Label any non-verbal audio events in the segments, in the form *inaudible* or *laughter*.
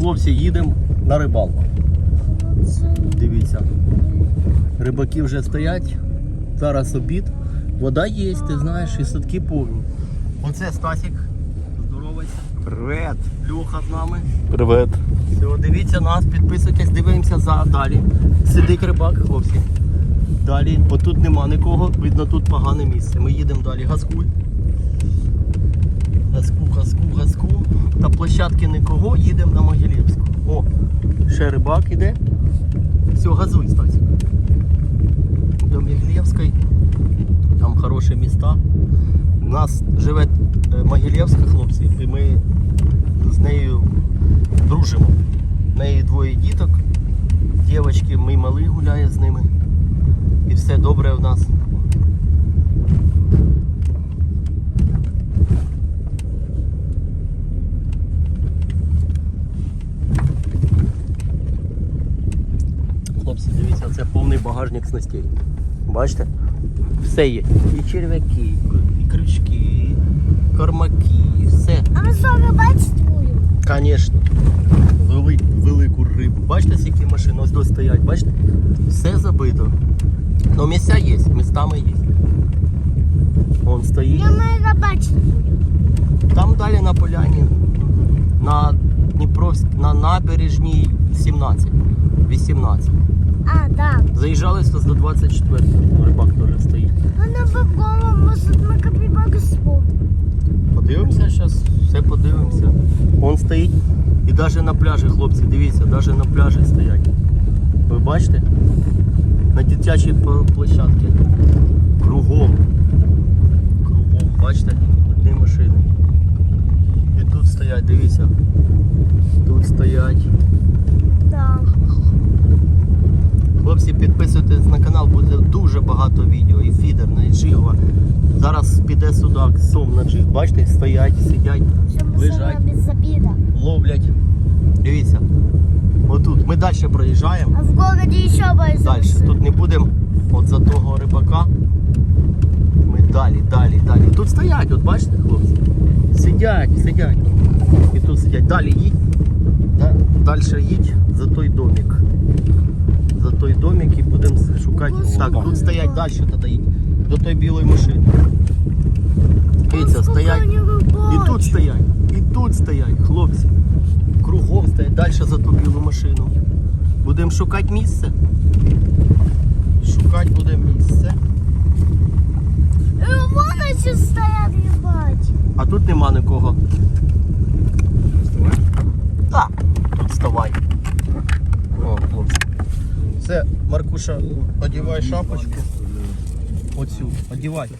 хлопці, їдемо на рибалку. Дивіться. Рибаки вже стоять. Зараз обід. Вода є, ти знаєш, і садки повні. Оце Стасік. Здоровайся. Привет. Льоха з нами. Привет. Все, дивіться нас, підписуйтесь, дивимося за далі. Сидить рибак, хлопці. Далі, бо тут нема нікого, видно, тут погане місце. Ми їдемо далі. Газкуй. Газку, газку, газку. Та площадки нікого, їдемо на Могилівську. О, ще рибак іде. Все, газуй, Стасік. До Могилєвської. Там хороші міста. У нас живе е, Могилєвська, хлопці, і ми з нею дружимо. В неї двоє діток, дівчатки, мій малий гуляє з ними. І все добре у нас. Хлопці, дивіться, це повний багажник снастей. Бачите? Все є. І черв'яки, і крючки, і кормаки, і все. А ми з вами бачите будемо? Звісно. Вели, велику рибу. Бачите, скільки машин ось тут стоять, бачите? Все забито. Ну місця є, містами є. Вон стоїть. Я ми бачити будемо. Там далі на поляні. На Дніпровськ, на набережній 17. 18. А, так. Заїжджали з до 24-го. Рибак теж стоїть. Вони бабкова мусить на капібаку спомнити. Подивимося зараз, все подивимося. Он стоїть. І навіть на пляжі, хлопці, дивіться, навіть на пляжі стоять. Ви бачите? На дитячій площадці. Кругом. Кругом, бачите? Одні машини. І тут стоять, дивіться. Тут стоять. Так. Хлопці, підписуйтесь на канал, буде дуже багато відео. І фідерна, і джигова. Зараз піде судак, сом на джиг. Бачите, стоять, сидять. Щоб Лежать. ловлять. Дивіться. Отут. Ми далі проїжджаємо. А в городі ще боїться. Далі. Тут не будемо от за того рибака. Ми далі, далі, далі. Тут стоять, от бачите, хлопці. Сидять, сидять. І тут сидять. Далі їдь. Да? Далі їдь за той домик. За той домик і будемо шукати. Так, тут стоять далі тоді їдь. До тої білої машини. Дивіться, стоять. І тут стоять, і тут стоять, хлопці. Кругом стоять, далі за ту білу машину. Будемо шукати місце. Шукати будемо місце. Вон ще стоять, їбать. А тут нема нікого. Так, тут вставай. Це, Маркуша, одівай шапочку. Оцю, одівай.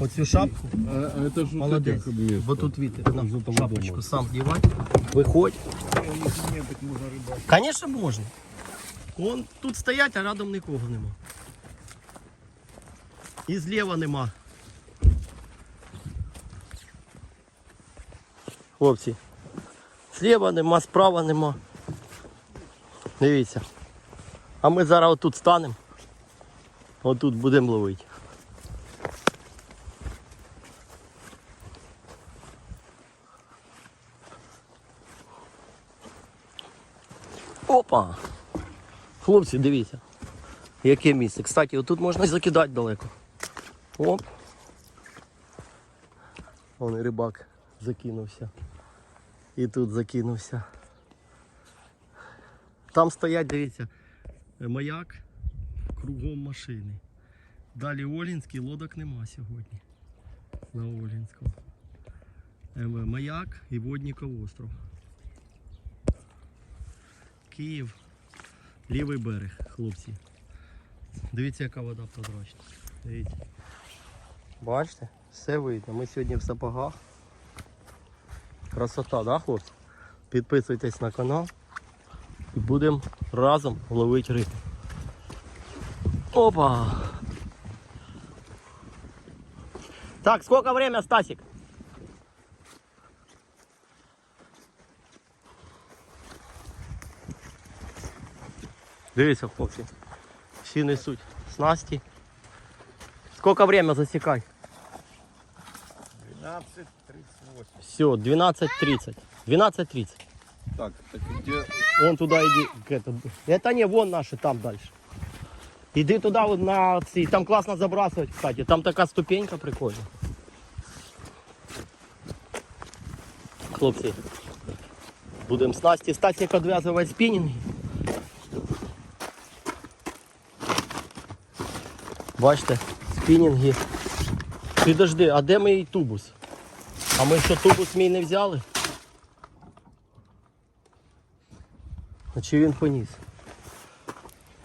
Оцю шапку. А, же Молодець. Бо тут вітер. На, шапочку сам вдівай. Виходь. Звісно, можна. Вон тут стоять, а рядом нікого нема. І зліва нема. Хлопці. Зліва нема, справа нема. Дивіться. А ми зараз отут станемо. Отут будемо ловити. Опа! Хлопці, дивіться. Яке місце. Кстати, отут можна закидати далеко. Оп. Вон і рибак закинувся. І тут закинувся. Там стоять, дивіться, маяк кругом машини. Далі Олінський, лодок нема сьогодні. На Олінському. Е, Маяк і Водніков остров. Київ, лівий берег, хлопці. Дивіться, яка вода прозрачна. Дивіться. Бачите? Все видно. Ми сьогодні в сапогах. Красота, да, хлопці? Підписуйтесь на канал і будемо разом ловити рибу. Опа! Так, сколько время, Стасик? Дивіться, хлопці. Всі несуть снасті. Сколько время засікай? 12.38. Все, 12.30. 12.30. Так, так где? Вон туда иди. к Это, это не вон наши, там дальше. Иди туда вот на ці. Там классно забрасывать, кстати. Там така ступенька прикольна. Хлопці. Будемо снасті стасік відв'язувати спінінги. Бачите, спінінги. Підожди, а де мій тубус? А ми що тубус мій не взяли? А чи він поніс?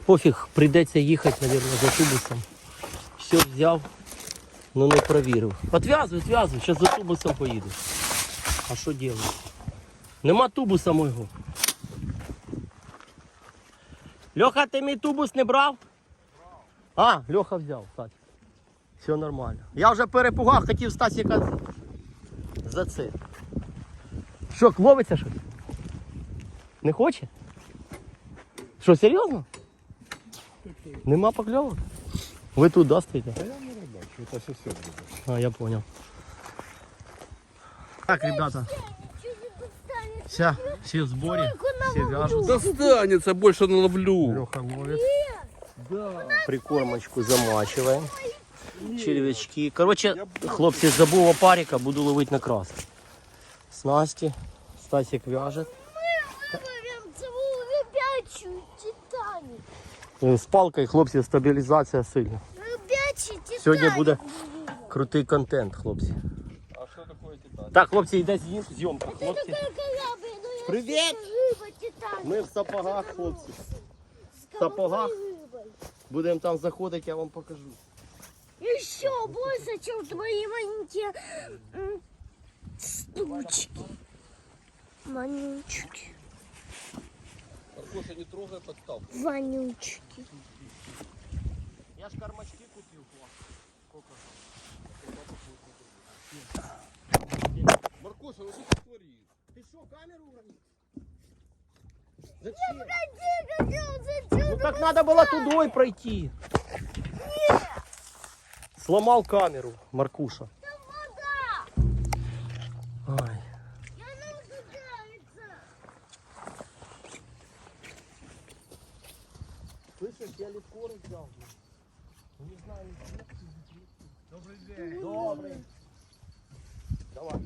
Пофіг, прийдеться їхати, мабуть, за тубусом. Все взяв, але не провірив. Отв'язуй, отв'язуй, зараз за тубусом поїду. А що робити? Нема тубуса мого. Льоха, ти мій тубус не брав? А, Льоха взяв, кстати. Все нормально. Я вже перепугав, хотів Стасіка за це. Що, ловиться щось? Не хоче? Що, серйозно? Нема покльовок? Ви тут да, стоїте? Да я не рыбачу, это сосед рыбачит. А, я понял. Так, ребята, все, все в сборе, все вяжут. Достанется, больше наловлю. Леха ловит. Прикормочку замачиваем. Червячки. Короче, хлопці, забув опарика, буду ловити на крас. Снасті. Стасик вяже. З палкою, хлопці, стабілізація сильна. Ребячий Титаник. Сьогодні буде крутий контент, хлопці. А что такое титан? Так, хлопці, йде з'їм- зйомка. Это Хлопці. такая корабль, но я Привет! рыба Титаник. Ми в сапогах, хлопці. С сапогах. голубой рыбой. Будемо там заходити, я вам покажу. Еще больше, чем твои маленькие м, штучки. Манючки, Аркоша, не трогай подставку. вонючки. Я ж кормачки купив. Маркоша, ну что ты творишь? Ти що, камеру уронив? Зачем? Хотел, зачем? Ну так треба було тудой пройти. Сломав камеру, Маркуша. Добрый Давай.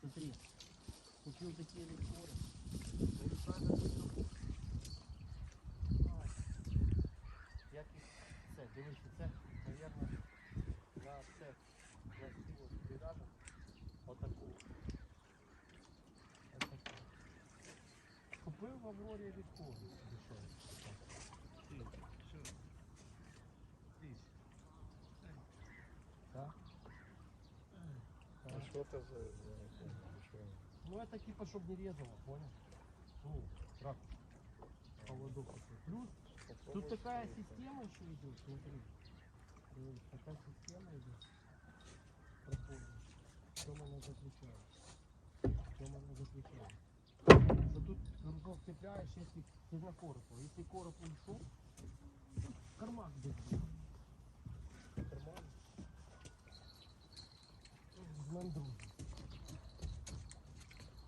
Смотри. Купив такі літкори. Як їх це, дивись, це, мабуть, на це, на от передачу. Отаку. Отаку. Купив в Аврорі літкори. Что это за... Ну это типа, чтобы не резало, понял? Ну, ракушка. Поводок такой. Плюс тут такая система еще идет, смотри. Э, Такая система идет. Проходит. В чем она заключается? В чем она заключается? Что тут кружок цепляешь, если ты на коропу. Если короб ушел, карман держи. Візьмемо другий.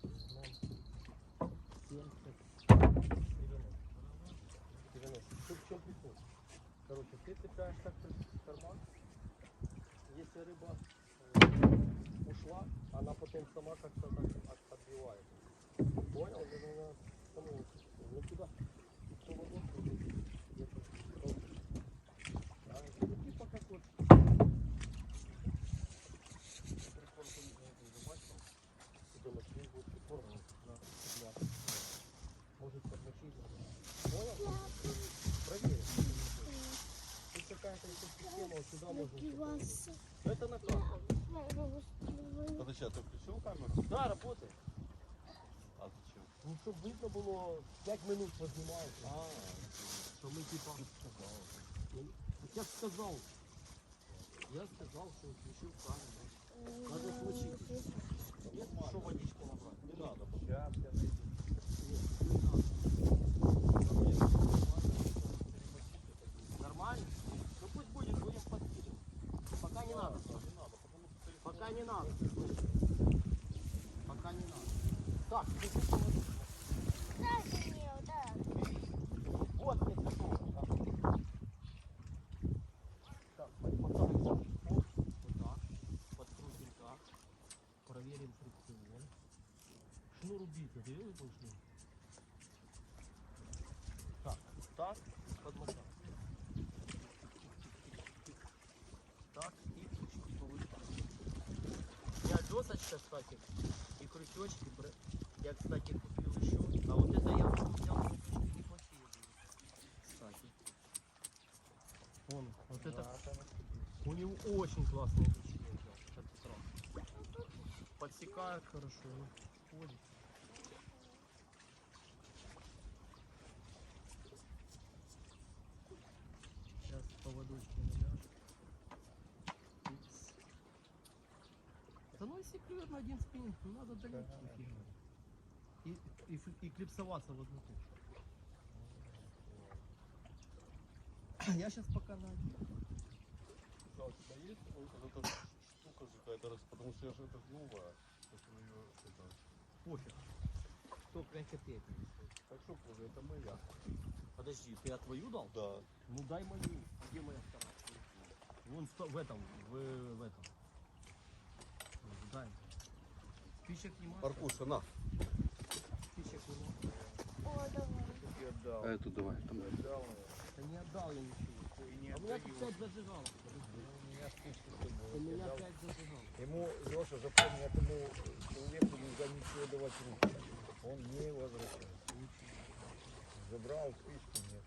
Візьмемо 70. 90. В чому прикол? Короче, ти цепляєш так карман. Если рыба э, ушла, она потом сама как-то так Это на камеру. Подожди, а ты включил камеру? Да, работает. А зачем? Ну, щоб видно було 5 минут познімаєш. А, Що ми типа. Так я ж сказав. Я сказав, що включив камеру. Надо включити. Є що водичку набрати? не надо. Сейчас я найду. Был шнур? Так, так, подмотаем. Так, и повыше. Я досочка, кстати, и крючочки. Я, кстати, купил еще. А вот это я взял крючочки неплохие были. Кстати. Вон, вот это. У него очень классные крючки. Подсекает хорошо. Ходит. Сейчас поводочки навяжу. Икс. Да ну на один спиннинг, ну надо фигни. И, и, и клипсоваться в одну точку. Я сейчас пока на один. Да, у тебя есть вот эта штука же какая-то, раз- потому что я же это новая. Если ее, это, Пофиг. Кто 5 копеек. мне стоит. так что позже, это моя. Подожди, ты я твою дал? Да. Ну дай мою. Где моя вторая? Вон сто- в этом, в, в этом. Дай. Нема? Аркуша, на. Нема. О, давай. А эту давай. Там. Отдал. Да не отдал я ничего. А у меня тут 5 зажигалок. У меня 5 зажигалок. Ему, Леша, запомни, этому человеку нельзя ничего давать руки. Он не возвращает. Забрал спичку, нет.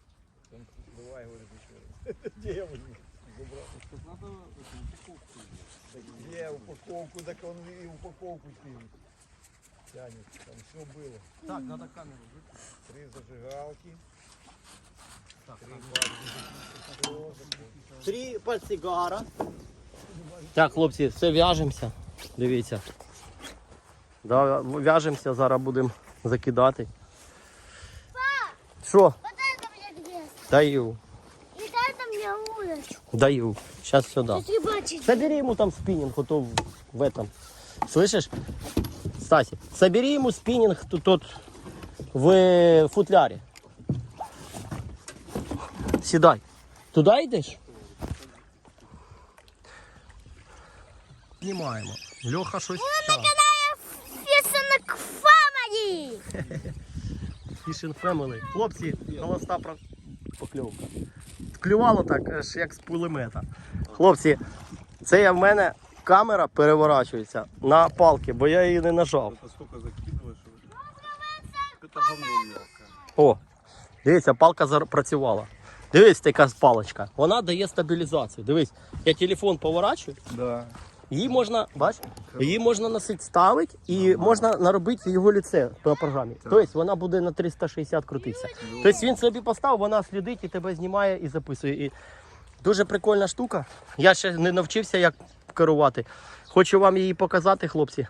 Он, давай, говорит, еще раз. *laughs* Где я возьму? Забрал. Так надо эту упаковку. Так где упаковку? Так он и упаковку тянет. Тянет. Там все было. Так, надо камеру выключить. Три зажигалки. Так, Три камеру. пачки. Все, закон. Три портсигара. Так, хлопці, все в'яжемося. Дивіться. Да, в'яжемося, зараз будемо закидати. Що? Вот это мне где? Даю. И дай там мне улочку. Даю. Сейчас все дам. Если бачить. Собери ему там спиннинг, вот то в, в этом. Слышишь? Стаси, собери ему спиннинг тут, тут в футляре. Сідай. Туди йдеш? Знімаємо. Льоха щось. тягне. Писанок фамили. Fishing Family. Хлопці, холоста про- покльовка. Клювало так, аж як з пулемета. Хлопці, це я в мене камера переворачується на палки, бо я її не нажав. Это столько закидываешь. что- Это говно мелкое. О, дивіться, палка запрацювала. Дивись, така паличка. Вона дає стабілізацію. Дивись, я телефон поворачую, Да. її можна, бач, її можна носити, ставити і можна наробити його ліце по програмі. Тобто вона буде на 360 крутитися. Тобто він собі поставив, вона слідить і тебе знімає і записує. І дуже прикольна штука. Я ще не навчився, як керувати. Хочу вам її показати, хлопці.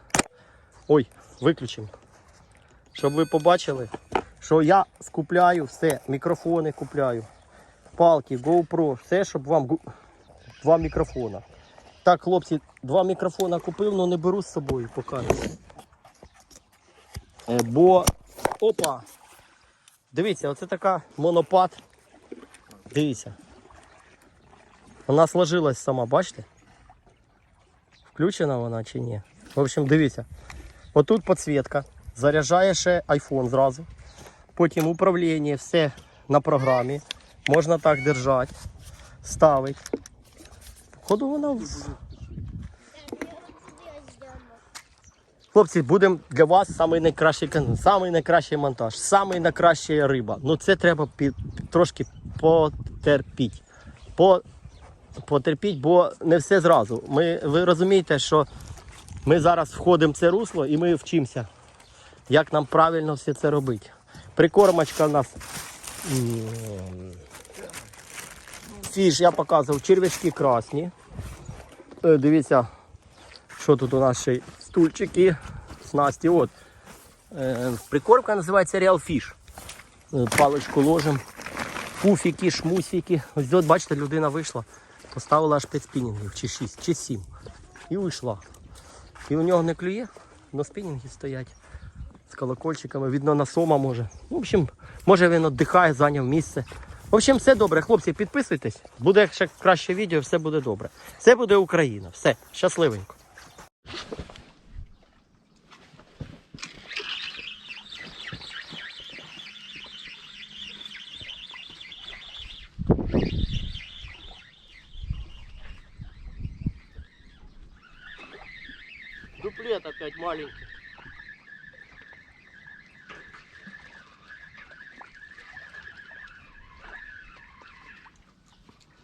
Ой, виключимо. Щоб ви побачили, що я скупляю все, мікрофони купляю, палки, GoPro, все, щоб вам два мікрофона. Так, хлопці, два мікрофона купив, але не беру з собою поки. Е, Бо. Опа! Дивіться, оце така монопад. Дивіться. Вона сложилась сама, бачите? Включена вона чи ні? В общем, дивіться. Отут підсвітка. Заряджає ще iPhone зразу. Потім управління, все на програмі. Можна так держати, ставити. Походу вона. в- Хлопці, будемо для вас самий найкращий самий найкращий монтаж, самий найкраща риба. Ну це треба під, трошки потерпіть. По, потерпіть, бо не все зразу. Ми, ви розумієте, що ми зараз входимо в це русло і ми вчимося, як нам правильно все це робити. Прикормочка у нас. Фіш, я показував, червячки красні. Е, Дивіться, що тут у нас ще й стульчики, снасті. От. Е, Прикормка називається Real Fish. Е, Паличку ложимо. Пуфіки, шмусики. Ось тут, бачите, людина вийшла, поставила аж 5 спінінгів, чи 6, чи 7. І вийшла. І у нього не клює, але спінінги стоять. з колокольчиками, видно на сома може. В общем, може він віддихає, зайняв місце. В общем, все добре, хлопці, підписуйтесь. Буде ще краще відео, все буде добре. Це буде Україна. Все, щасливенько. Дуплет опять маленький.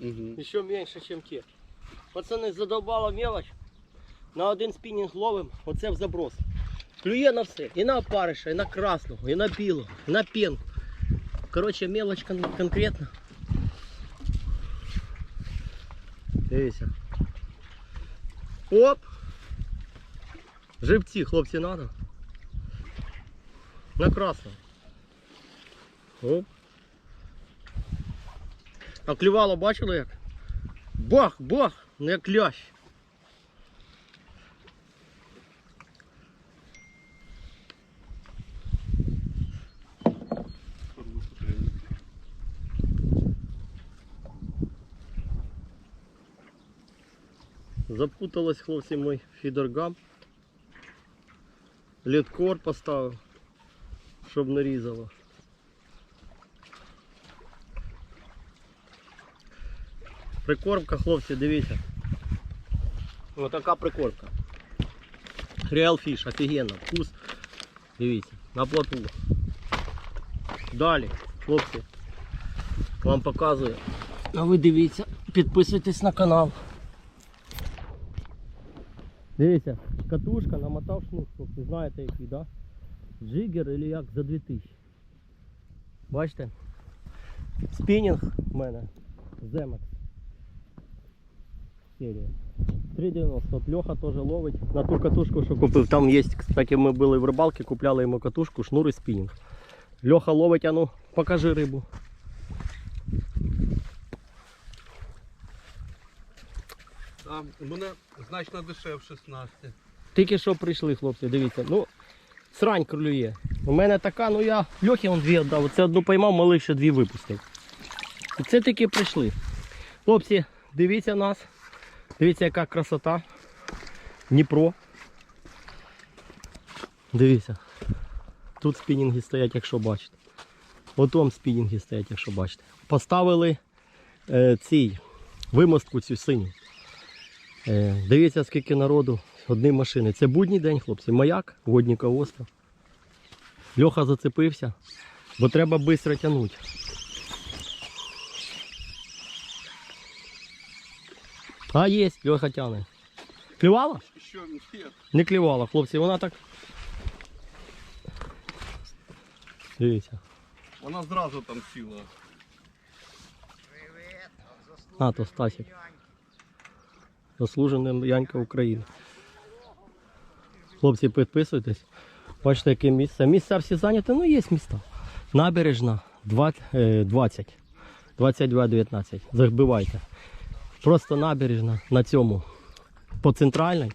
Угу. Еще меньше, чем те. Пацаны, задолбала мелочь. На один спінінг ловим, оце в заброс. Клює на все. І на опариша, і на красного, і на білого, і на пенку. Короче, мелочь кон- конкретно. Дивіться. Оп! Живці, хлопці, надо. На красного. Оп. А клювало бачили як? Бах, бах, не як лящ. Запуталась хлопці мой фідергам. Лідкор поставив, щоб не Прикормка, хлопці, дивіться. Ось така прикормка. Real Fish, офігенно, вкус. Дивіться, на плоту. Далі, хлопці. Вам показую. А ви дивіться, підписуйтесь на канал. Дивіться, катушка намотав шнур, хлопці, знаєте який, да? Джигер или як за 2000. Бачите? Спінінг в мене. Земек. Серія. 3,90. От Льоха теж ловить на ту катушку, що купив. Там є, кстати, ми були в рибалці, купляли йому катушку, шнур і спінінг. Льоха ловить, а ну, покажи рибу. Там у мене значно дешевше снасти. Тільки що прийшли, хлопці, дивіться. Ну, срань клює. У мене така, ну я Льохі он дві віддав. Оце одну поймав, малих ще дві випустив. І це тільки прийшли. Хлопці, дивіться нас. Дивіться, яка красота. Дніпро. Дивіться. Тут спінінги стоять, якщо бачите. Отом спінінги стоять, якщо бачите. Поставили е, цій вимостку цю синю. Е, дивіться, скільки народу, одні машини. Це будній день, хлопці. Маяк, водніка остров. Льоха зацепився, бо треба швидко тягнути. А, є, Льоха тягне. Клювала? Що ні? Не клювала, хлопці, вона так. Дивіться. Вона зразу там сіла. А, то Стасик. Заслужений Янька України. Хлопці, підписуйтесь. Бачите, яке місце. Місця всі зайняті, ну є міста. Набережна 20, е, 20 22 19. Забивайте. Просто набережна на цьому. По центральній.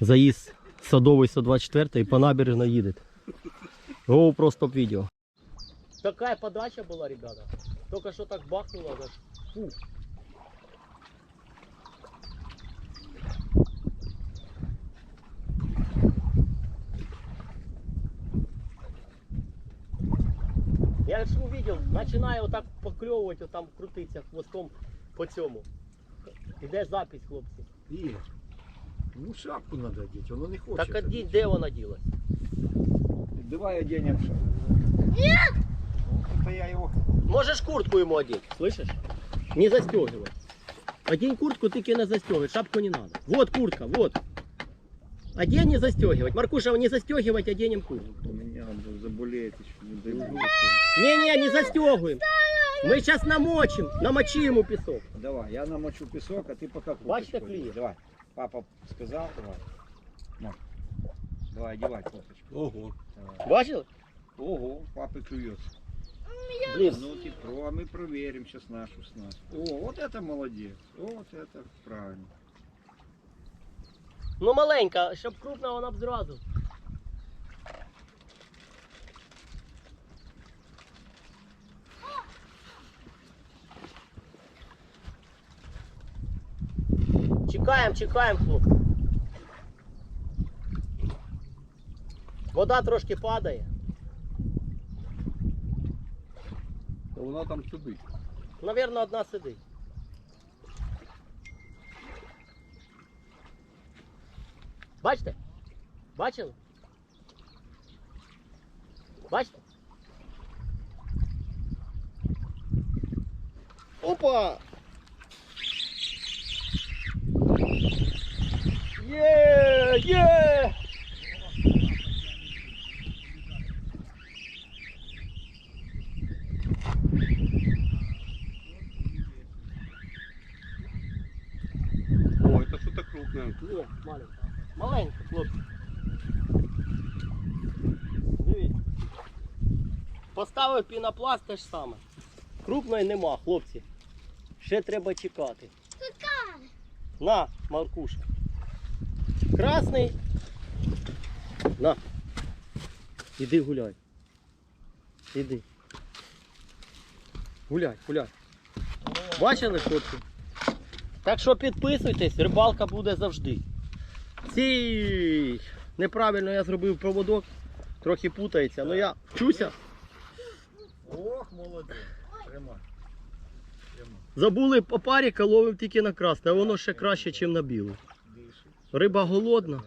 Заїзд садовий 124 і по набережній їдете. О, просто відео. Такая подача была, ребята. Только что так бахнуло. аж Фу. Я ж увидел, починає отак покльовувати, отам крутиться хвостом по цьому. Іде запись, хлопці. И, ну шапку надо одеть, воно не хоче. Так одіть, де вона ділась? Давай оденем шапку. Нет! Это я его... Можешь куртку ему одеть, слышишь? Не застегивай. Одень куртку, ты не застегивай, шапку не надо. Вот куртка, вот. Одень не застегивать. Маркуша, не застегивать, оденем куртку. У меня заболеет еще, не дай бог. Не-не, не застегиваем. Мы сейчас намочим, намочи ему песок. Давай, я намочу песок, а ты пока курточку Бачите, одень. клеит? Давай, папа сказал, давай. На. Давай, одевай кофточку. Ого. Давай. Бачил? Ого, папы клюется. Блин, Ну, тепло, а мы проверим сейчас нашу снасть. О, вот это молодец. Вот это правильно. ну маленька, щоб крупна вона б зразу. Чекаємо, чекаємо, хлопці. Вода трошки падає. Та вона там сидить. Навірно, одна сидить. Бачите? Бачили? Бачите? Опа! Є! Є! О, это что-то крупное. Ні, маленька. Маленька, хлопці. Дивіться. Поставив пінопласт те ж саме. Крупної нема, хлопці. Ще треба чекати. На, Маркуша. Красний. На. Іди гуляй. Іди. Гуляй, гуляй. Бачили, хлопці? Так що підписуйтесь, рибалка буде завжди. Ці неправильно я зробив проводок, трохи путається, але я вчуся. Ох, молодець. Тримай. Забули по парі, ловив тільки на красне, а воно ще краще, ніж на білу. Риба голодна.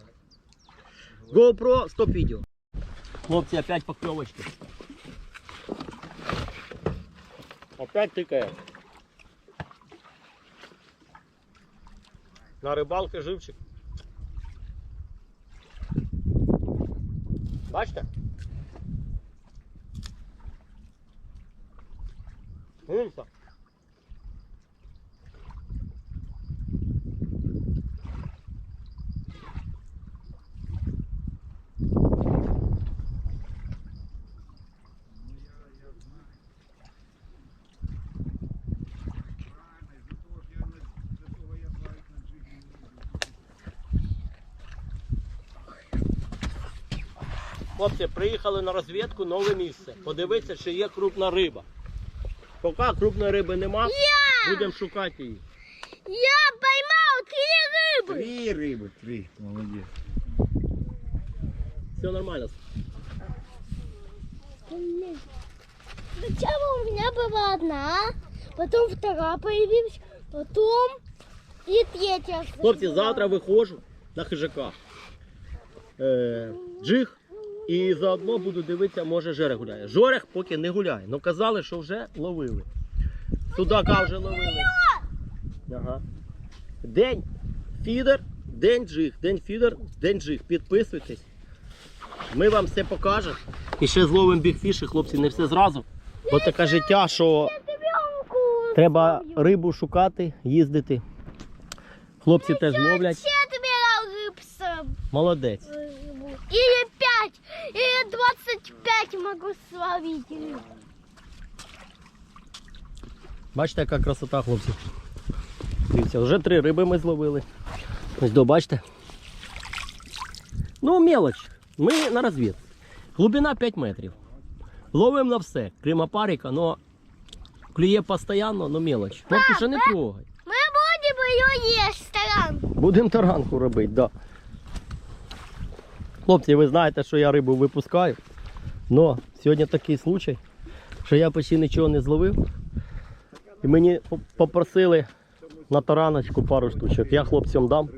GoPro, стоп відео. Хлопці, опять покльовочки. Опять тикає. На рибалки живчик. Бачите? Дивимося. Хлопці, приїхали на розвідку нове місце. Подивитися, чи є крупна риба. Поки крупної риби нема, будемо шукати її. Я поймал три рыбы. Три риби, три. Молодець. Все нормально. Сначала у меня была одна, потом вторая появилась, потом и третья. Хлопці, завтра виходжу на хижака. Е, джиг. і заодно буду дивитися, може жерех гуляє. Жорех поки не гуляє. Ну казали, що вже ловили. Судака вже ловили. Ага. День фідер, день джиг, день фідер, день джиг. Підписуйтесь. Ми вам все покажемо. І ще зловимо бігфіші, хлопці, не все зразу. Бо таке життя, що треба рибу шукати, їздити. Хлопці теж ловлять. Молодець. рыбу. Или пять, или двадцать пять могу словить рыб. Бачите, яка красота, хлопці. Дивіться, вже три риби ми зловили. Ось до, бачите. Ну, мелоч. Ми на розвід. Глибина 5 метрів. Ловимо на все. Крім опарика, но клює постійно, но мелоч. Поки що не трогай. Мы будем ее есть, старан. Будемо таранку робити, да. Хлопці, ви знаєте, що я рибу випускаю. Но сьогодні такий случай, що я почти нічого не зловив. І мені попросили на тараночку пару штучок. Я хлопцям дам.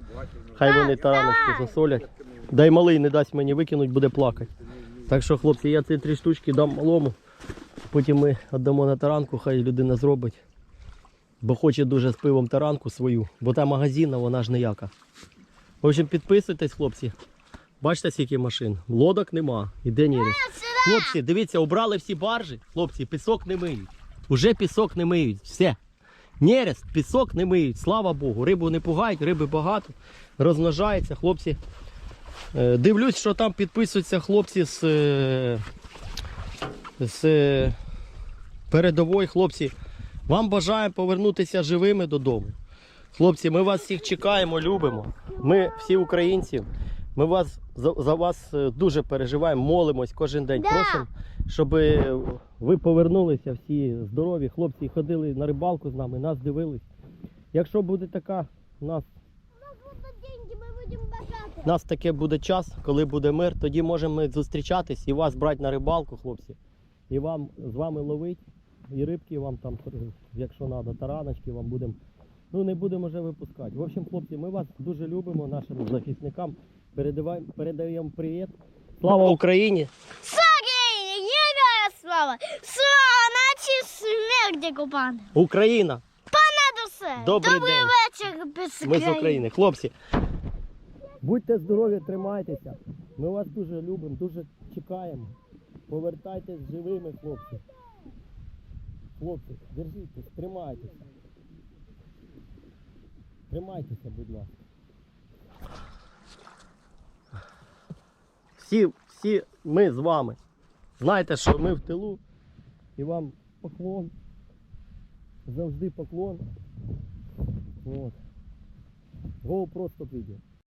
Хай вони тараночку засолять. Дай малий не дасть мені викинуть, буде плакати. Так що, хлопці, я ці три штучки дам малому. Потім ми віддамо на таранку, хай людина зробить. Бо хоче дуже з пивом таранку свою, бо та магазинна, вона ж ніяка. В общем, підписуйтесь, хлопці. Бачите, скільки машин. Лодок нема. Іде неріс. Хлопці, дивіться, обрали всі баржі. Хлопці, пісок не миють. Уже пісок не миють. Все. Нерест, пісок не миють. Слава Богу. Рибу не пугають, риби багато. Розмножається, хлопці. Е, Дивлюсь, що там підписуються хлопці з, е, з е, передової хлопці. Вам бажаємо повернутися живими додому. Хлопці, ми вас всіх чекаємо, любимо. Ми всі українці. Ми вас за, за вас е, дуже переживаємо, молимось кожен день. Да. Просимо, щоб ви повернулися всі здорові. Хлопці ходили на рибалку з нами, нас дивились. Якщо буде така у нас. У нас таке буде час, коли буде мир, тоді можемо ми зустрічатись і вас брати на рибалку, хлопці. І вам з вами ловити, і рибки вам там, якщо треба, тараночки вам будемо. Ну не будемо вже випускати. В общем, хлопці, ми вас дуже любимо, нашим захисникам. Передаваємо, передаємо привіт. Слава Україні! Сергій, слава! Слава наче смерті окупанти! Україна! Над усе! Добрий Добрий день. вечір, без Ми з України. Хлопці, будьте здорові, тримайтеся. Ми вас дуже любимо, дуже чекаємо. Повертайтесь живими, хлопці. Хлопці, держітесь, тримайтеся. Тримайтеся, будь ласка. Всі, всі ми з вами. Знайте, що ми в тилу і вам поклон. Завжди поклон. От. Гоу просто відео.